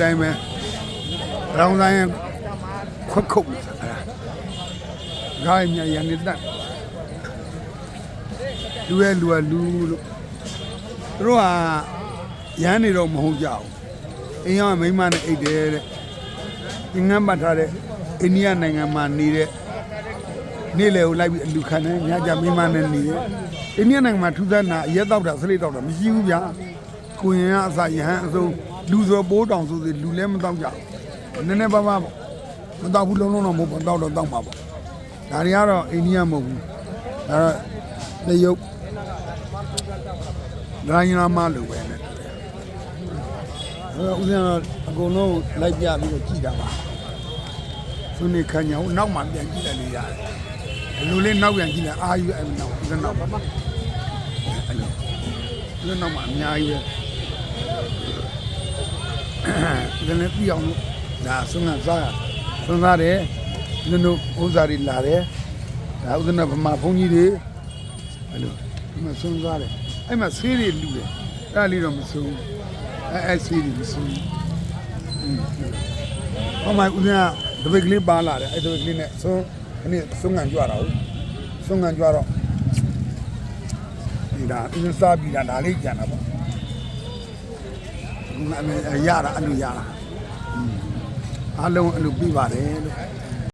တိုင်းပဲရောင်းတိုင်းခွတ်ခုတ်ဂိုင်းမြရန်နေတတ်လူရဲ့လူကလူလို့သူတို့ကရန်နေတော့မဟုတ်ကြဘူးအင်းရောမိန်းမနဲ့အိတ်တယ်တဲ့သင်္ကန်းပတ်ထားတဲ့အိန္ဒိယနိုင်ငံမှာနေတဲ့နေ့လေကိုလိုက်ပြီးအလူခံတယ်ညကြမိန်းမနဲ့နေတယ်အိန္ဒိယနိုင်ငံမှာထူးဆန်းတာအရက်တော့တာဆလိတော့တာမရှိဘူးဗျာကိုရင်ကအစာရဟန်းအစုံ လူစောပိုးတောင်ဆိုစီလူလည်းမတော့ကြဘူးနည်းနည်းပါးပါးပေါ့မတော့ဘူးလုံးလုံးတော့မဟုတ်ဘူးတော့တော့တော့မှာပေါ့ဒါတွေကတော့အိန္ဒိယမဟုတ်ဘူးဒါတော့တရုတ်ဒရိုင်းနာမလိုပဲနဲ့အဲဦးဇင်းကတော့အကုန်လုံးလိုက်ပြပြီးတော့ကြည်တာပါသူနေခညာဟိုနောက်မှပြန်ကြည့်လိုက်လို့ရတယ်ဘယ်လိုလဲနောက်ပြန်ကြည့်လိုက်အာယူအဲ့နောက်ဦးဇင်းနောက်ပါအဲ့လိုဦးဇင်းနောက်မှအများကြီးပဲ ဒါလည်းပြအောင်လို့ဒါဆုံးကစားဆုံးစားတယ်နင်တို့ဥစ္စာတွေလာတယ်ဒါဥစ္စာနဲ့ဗမာဘုန်းကြီးတွေအဲ့လိုဒီမှာဆုံးစားတယ်အဲ့မှာဆေးတွေလူတယ်အဲ့ဒါလေးတော့မဆုံးဘူးအဲ့အဲ့ဆေးတွေမဆုံးဘူးอืมဟောမှာဥစ္စာတပိတ်ကလေးပါလာတယ်အဲ့တပိတ်ကလေးနဲ့ဆုံးခဏဆုံးငံကြွတာဟုတ်ဆုံးငံကြွတော့ဒီဒါဥစ္စာပြီးတာဒါလေးကြံတာပေါ့ငါအမေရတာအဲ့လိုရတာ အားလုံးအဲ့လိုပြပါတယ်လို့